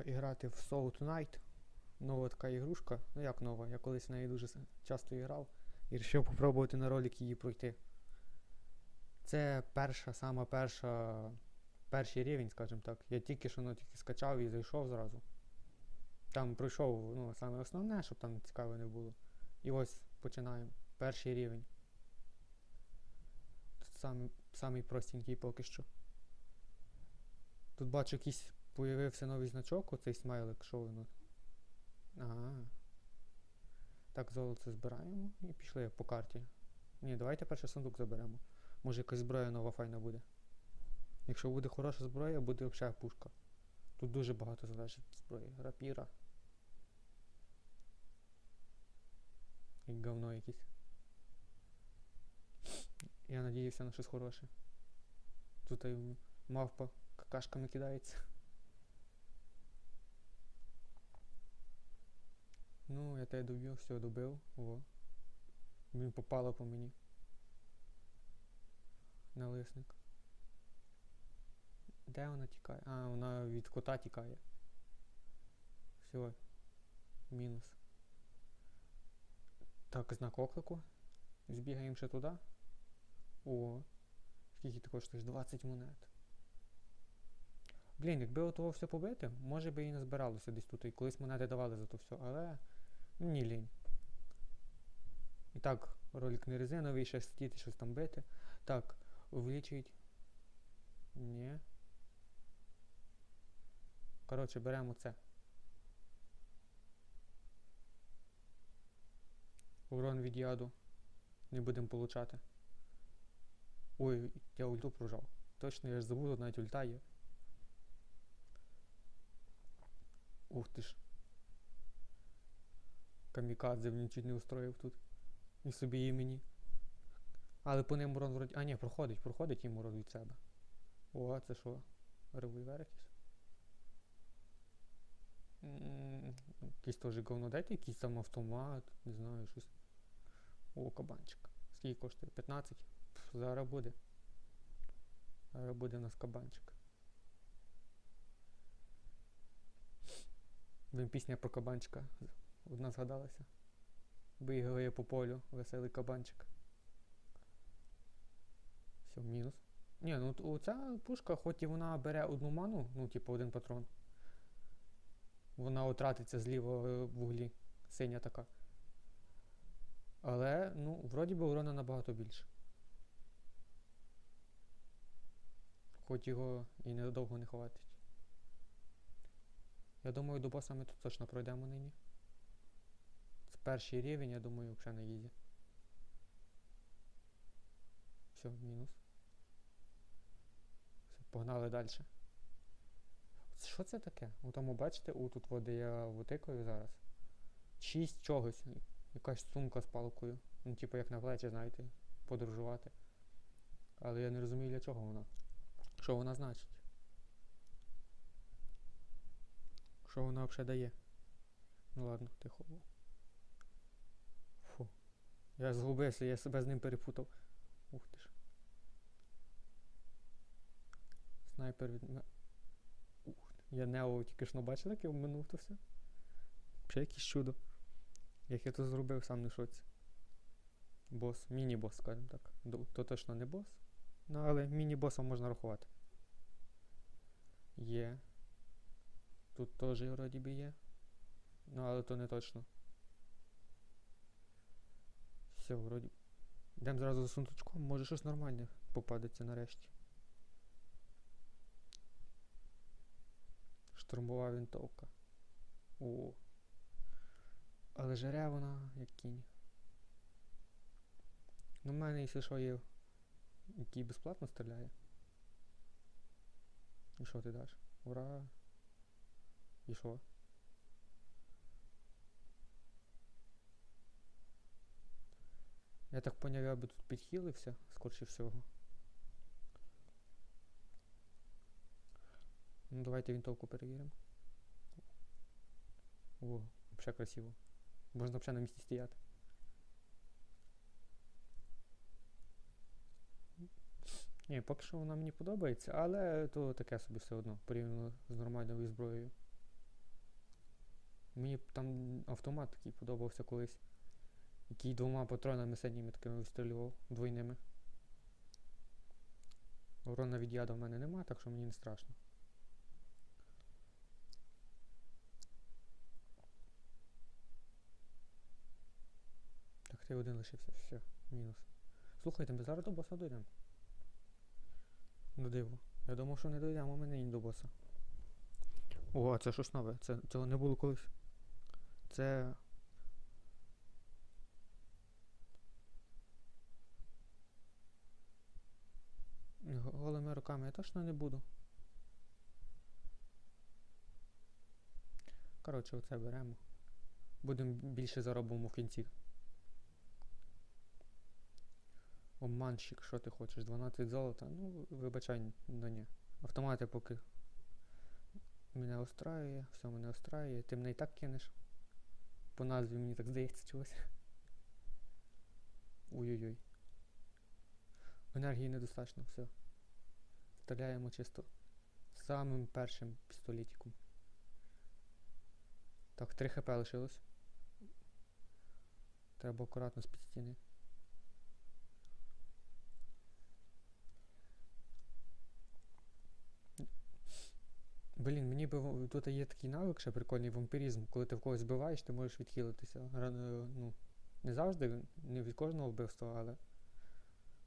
Будемо грати в Soul Knight. Нова така ігрушка. Ну як нова, я колись в неї дуже часто грав і вирішив попробувати на ролик її пройти. Це перша, сама перша, перший рівень, скажімо так. Я тільки що ну, тільки скачав і зайшов зразу. Там пройшов ну, саме основне, щоб там цікаво не було. І ось починаємо. Перший рівень. Тут самий, самий простенький поки що. Тут бачу якийсь появився новий значок, оцей смайлик, що воно. Ага. Так, золото збираємо і пішли по карті. Ні, давайте перший сундук заберемо. Може якась зброя нова файна буде. Якщо буде хороша зброя, буде взагалі пушка. Тут дуже багато залежить зброї. Рапіра. І говно якесь. Я надіюся на щось хороше. Тут і мавпа какашками кидається. Ну, я тебе доб'ю, все, добив. Во. Він попало по мені. Налисник. Де вона тікає? А, вона від кота тікає. Все. Мінус. Так, знак оклику. Збігаємо ще туди. О. Скільки ти коштуєш? 20 монет. Блін, якби отого все побити, може би і не збиралося десь тут. І колись монети давали за то все, але. Ну, ні лінь. І так, ролик не резиновий, ще сидіти, щось там бити. Так, увеличують. Ні. Коротше, беремо це. Урон від яду. Не будемо получати. Ой, я ульту прожав. Точно, я ж забув, навіть ульта є. Ух ти ж. Камікадзе він чуть не устроїв тут. І собі і мені. Але по ним урон вроді. А ні, проходить, проходить їм урон від себе. О, це що? Револьвер якийсь? Якийсь теж говно. Дайте якийсь там автомат, не знаю, щось. О, кабанчик. Скільки коштує? 15? Пф, зараз буде. Зараз буде у нас кабанчик. Блін, пісня про кабанчика одна згадалася. Бігає по полю, веселий кабанчик. Все, мінус. Ні, ну оця пушка, хоч і вона бере одну ману, ну, типу один патрон. Вона отратиться зліва е, в углі. Синя така. Але, ну, вроді би урона набагато більше. Хоч його і недовго не хватить. Я думаю, до боса ми тут точно пройдемо нині. Перший рівень, я думаю, взагалі на ізі. Все, мінус. Все, погнали далі. Що це таке? У тому бачите, у тут води я витикаю зараз. Шість чогось. Якась сумка з палкою. Ну, типу як на плечі, знаєте, подорожувати. Але я не розумію для чого вона. Що вона значить? Що вона взагалі дає? Ну ладно, тихо. Я згубився, я себе з ним перепутав. Ух ти ж. Снайпер від ме- Ух. Я Нео тільки ж ну бачив, як я обминув то все. Ще якесь чудо. Як я то зробив, сам не шоці. Бос, міні-бос, скажімо так. То точно не бос. Ну, але міні-босом можна рахувати. Є. Тут теж вроді би є. Ну, але то не точно. Все, вроді. Йдемо зразу за сундучком, може щось нормальне попадеться нарешті. Штурмова винтовка. О. Але жере вона, як кінь. Ну, в мене, якщо що, є, який безплатно стріляє. І що ти даш? Ура! І що? Я так поняв, я би тут підхилився, скорше всього. Ну, давайте винтовку перевіримо. О, взагалі красиво. Можна взагалі на місці стояти. Ні, поки що вона мені подобається, але то таке собі все одно, порівняно з нормальною зброєю. Мені там автомат такий подобався колись. Який двома патронами синіми такими вистрілював, двойними. Урона від яду в мене нема, так що мені не страшно. Так, ти один лишився, все, мінус. Слухайте, ми зараз до боса дійдемо. Ну диво. Я думав, що не дійдемо, ми нині до боса. О, а це щось нове. Це, цього не було колись. Це. Голими руками я точно не буду. Коротше, оце беремо. Будемо більше заробимо в кінці. Обманщик, що ти хочеш? 12 золота? Ну, вибачай, ну ні. Автомати поки мене устраює, все мене устраює. Ти мене і так кинеш. По назві мені так здається чогось. Ой-ой-ой. Енергії недостатньо, все. Стріляємо чисто самим першим пістолетиком. Так, 3 хп лишилось. Треба акуратно з-під стіни. Блін, мені би тут є такий навик, ще прикольний вампіризм. Коли ти в когось збиваєш, ти можеш відхилитися. Рано, ну, не завжди, не від кожного вбивства, але.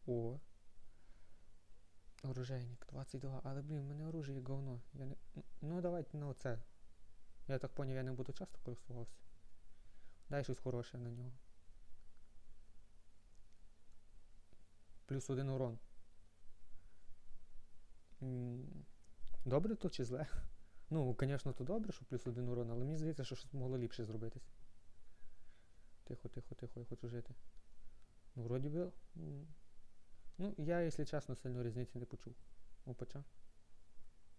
О. Оружейник, 22. Але блін, в мене оружие говно. Я не... Ну давайте на оце. Я так поняв, я не буду часто користувався. Дай щось хороше на нього. Плюс один урон. Добре то чи зле? Ну, звісно, то добре, що плюс один урон, але мені здається, що щось могло ліпше зробитись. Тихо, тихо, тихо, я хочу жити. Ну, вроді би. Ну, я, якщо чесно, сильно різниці не почув. Опача.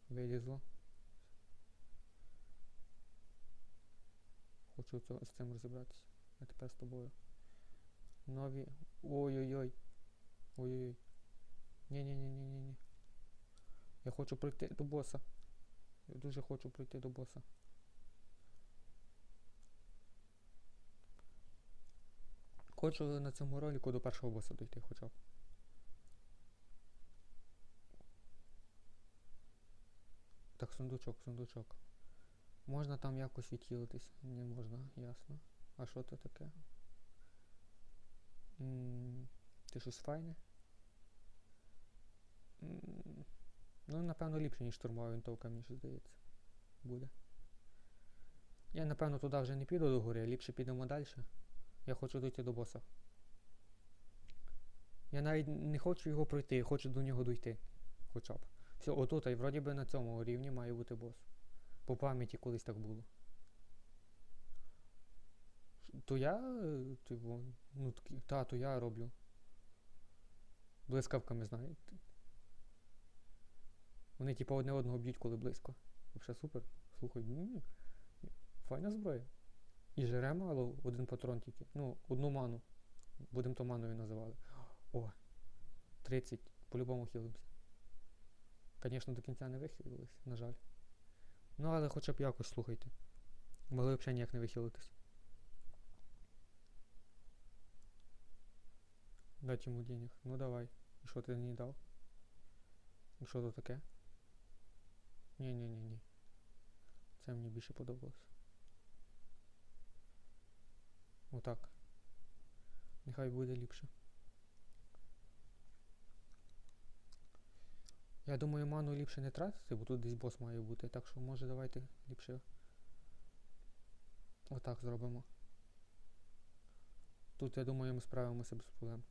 Вилізло. Хочу з цим розібратися. А тепер з тобою. Нові. Ой-ой-ой. Ой-ой-ой. Ні-ні-ні-ні-ні. Я хочу пройти до боса. Я дуже хочу пройти до боса. Хочу на цьому ролику до першого боса дойти хоча б. Так, сундучок, сундучок. Можна там якось відхилитись? Не можна, ясно. А що це таке? М, Ти щось файне? М, Ну, напевно, ліпше, ніж штурмова винтовка, мені ще здається. Буде. Я, напевно, туди вже не піду до гори, ліпше підемо далі. Я хочу дойти до боса. Я навіть не хочу його пройти, я хочу до нього дойти. Хоча б. Все, отут, і вроді би на цьому рівні має бути бос. По пам'яті колись так було. То я. е, Типу, ну, та, то я роблю. Блискавками, знаєте. Вони типу одне одного б'ють, коли близько. Взагалі супер. Слухай, м, файна зброя. І жере мало, один патрон тільки. Ну, одну ману. Будемо то маною називали. О, 30. По-любому хилимося. Звісно, до кінця не вихилились, на жаль. Ну, але хоча б якось слухайте. Могли б ще ніяк не вихилитись. Дать йому денег. Ну давай. І що ти мені дав? І що то таке? Ні-ні-ні-ні. Це мені більше подобалось. Отак. Нехай буде ліпше. Я думаю, ману ліпше не тратити, бо тут десь бос має бути, так що може давайте ліпше отак зробимо. Тут, я думаю, ми справимося без проблем.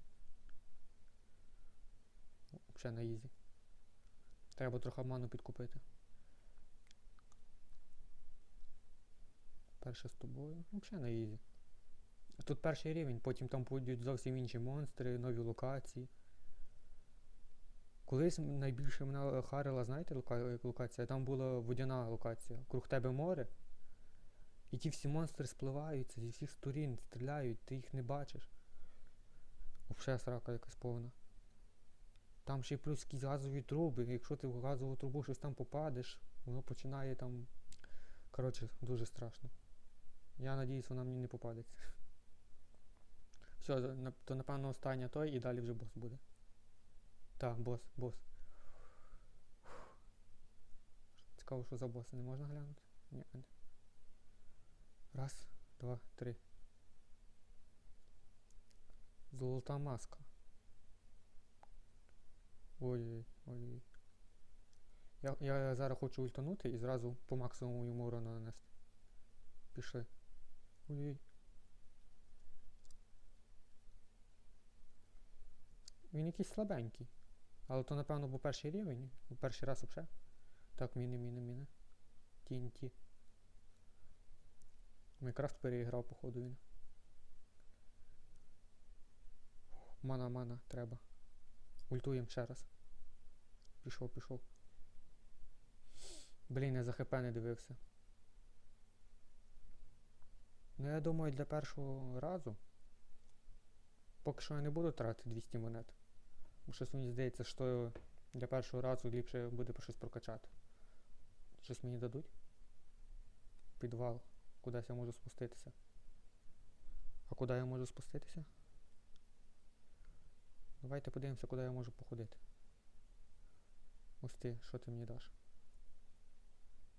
Взагалі на ізі. Треба трохи ману підкупити. Перше з тобою. Взагалі на ізі. Тут перший рівень, потім там будуть зовсім інші монстри, нові локації. Колись найбільше мене харила, знаєте, лока- локація? Там була водяна локація. Круг тебе море. І ті всі монстри спливаються зі всіх сторін, стріляють, ти їх не бачиш. Взагалі срака якась повна. Там ще й плюс якісь газові труби. Якщо ти в газову трубу щось там попадеш, воно починає там. Коротше, дуже страшно. Я надіюсь, вона мені не попадеться. Все, то напевно остання той і далі вже бос буде. Так, бос, бос. Цікаво, що за боси не можна глянути? Ні. Раз, два, три. Золота маска. Ой-ой, ой. Я, я зараз хочу ультанути і зразу по максимуму йому урона нанести. Пішли. Ой-ой. Він якийсь слабенький. Але то, напевно, був перший рівень. був Перший раз взагалі. Так, міни, міни, міни. TNT. Майкрафт переіграв, походу він. Мана, мана, треба. Ультуємо ще раз. Пішов, пішов. Блін, я за хп не дивився. Ну, я думаю, для першого разу. Поки що я не буду тратити 200 монет. Щось мені здається, що для першого разу ліпше буде щось прокачати. Щось мені дадуть? Підвал. Кудись я можу спуститися. А куди я можу спуститися? Давайте подивимося, куди я можу походити. Ось ти, що ти мені даш?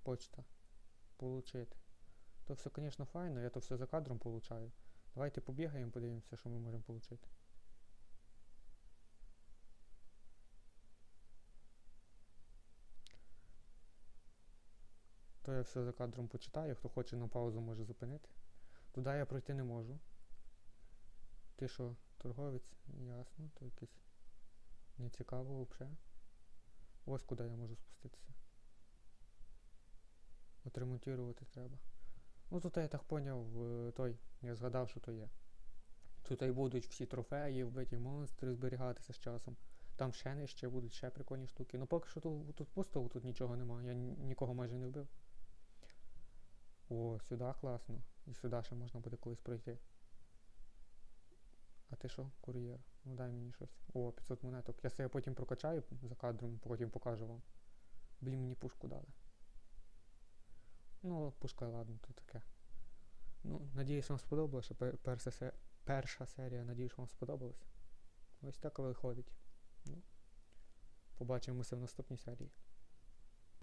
Почта. Получити. То все, звісно, файно, я то все за кадром получаю. Давайте побігаємо, подивимося, що ми можемо отримати. То я все за кадром почитаю, хто хоче на паузу може зупинити. Туди я пройти не можу. Ти що, торговець? Ясно, то якийсь не цікаво взагалі. Ось куди я можу спуститися. Отремонтувати треба. Ну тут я так поняв, е, той, я згадав, що то є. Тут і будуть всі трофеї, вбиті монстри зберігатися з часом. Там ще нижче будуть ще прикольні штуки. Ну поки що тут, тут пусто, тут нічого немає. Я нікого майже не вбив. О, сюди класно. І сюди ще можна буде колись пройти. А ти що, кур'єр? Ну дай мені щось. О, 500 монеток. Я себе потім прокачаю за кадром, потім покажу вам. Блін, мені пушку дали. Ну, пушка, ладно, то таке. Ну, надіюсь, вам сподобалося. Перша, се- перша серія, надіюсь, вам сподобалась. Ось так виходить. Ну, побачимося в наступній серії.